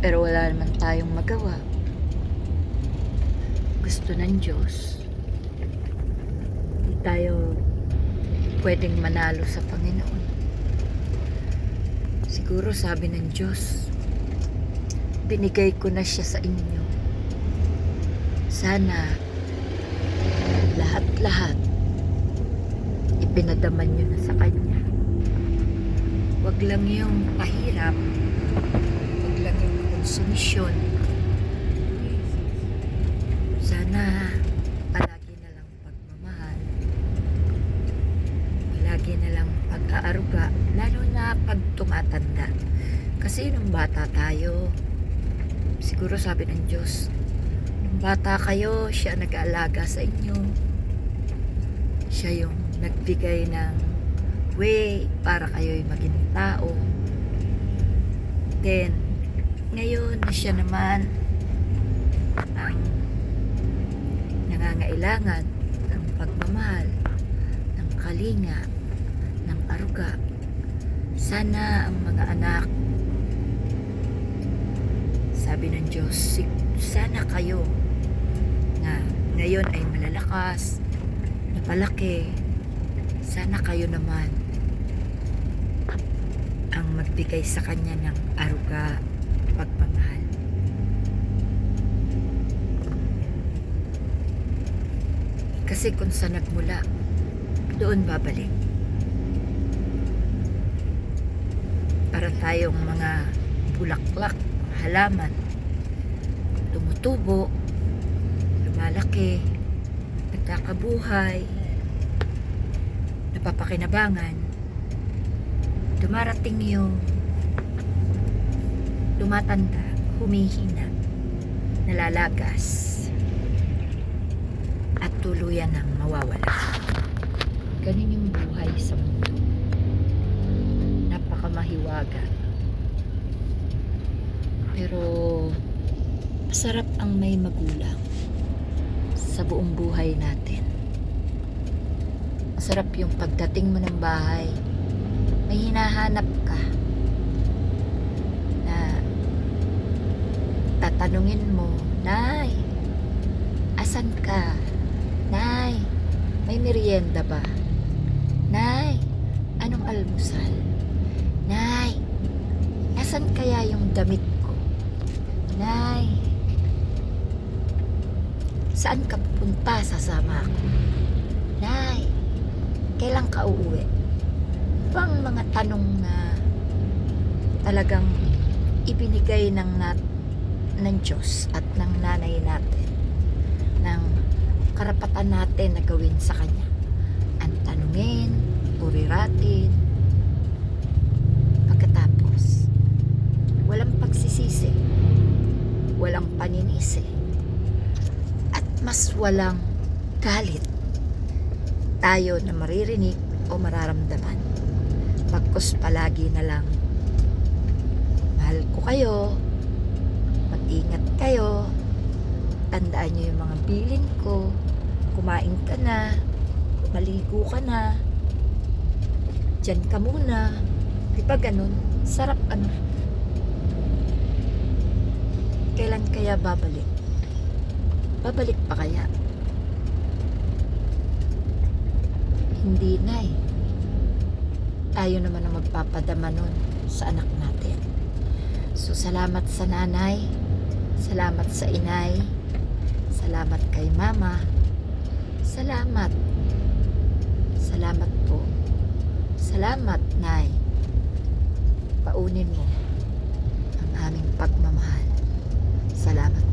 Pero wala naman tayong magawa. Gusto ng Diyos. Hindi tayo pwedeng manalo sa Panginoon. Siguro sabi ng Diyos, binigay ko na siya sa inyo. Sana lahat-lahat ipinadaman nyo na sa Kanya. Huwag lang yung pahirap, konsumisyon. Sana palagi na lang pagmamahal, palagi na lang pag-aaruga, lalo na pag tumatanda. Kasi nung bata tayo, siguro sabi ng Diyos, nung bata kayo, siya nag-aalaga sa inyo. Siya yung nagbigay ng way para kayo'y maging tao. Then, ngayon siya naman ang nangangailangan ng pagmamahal, ng kalinga, ng aruga. Sana ang mga anak, sabi ng Diyos, "Si- sana kayo na ngayon ay malalakas, napalaki, sana kayo naman ang magbigay sa kanya ng aruga, pagmamahal. Kasi kung sa nagmula, doon babalik. Para tayong mga bulaklak, halaman, tumutubo, lumalaki, nagkakabuhay, napapakinabangan, dumarating yung tumatanda, humihina, nalalagas, at tuluyan ng mawawala. Ganun yung buhay sa mundo. Napakamahiwaga. Pero masarap ang may magulang sa buong buhay natin. Masarap yung pagdating mo ng bahay, may hinahanap ka na tatanungin mo, Nay, asan ka? Nay, may merienda ba? Nay, anong almusal? Nay, asan kaya yung damit ko? Nay, saan ka pupunta? Sasama ako. Nay, kailan ka uuwi? Bang mga tanong na talagang ibinigay ng nat ng Diyos at ng nanay natin ng karapatan natin na gawin sa Kanya. Ang tanungin, uriratin, pagkatapos, walang pagsisisi, walang paninisi, at mas walang galit tayo na maririnig o mararamdaman. Pagkus palagi na lang, mahal ko kayo, mag-ingat kayo, tandaan nyo yung mga bilin ko, kumain ka na, maligo ka na, dyan ka muna. Di ba ganun? Sarap ano. Kailan kaya babalik? Babalik pa kaya? Hindi na eh. Tayo naman ang magpapadama nun sa anak natin. So, salamat sa nanay. Salamat sa inay. Salamat kay mama. Salamat. Salamat po. Salamat, Nay. Paunin mo ang aming pagmamahal. Salamat.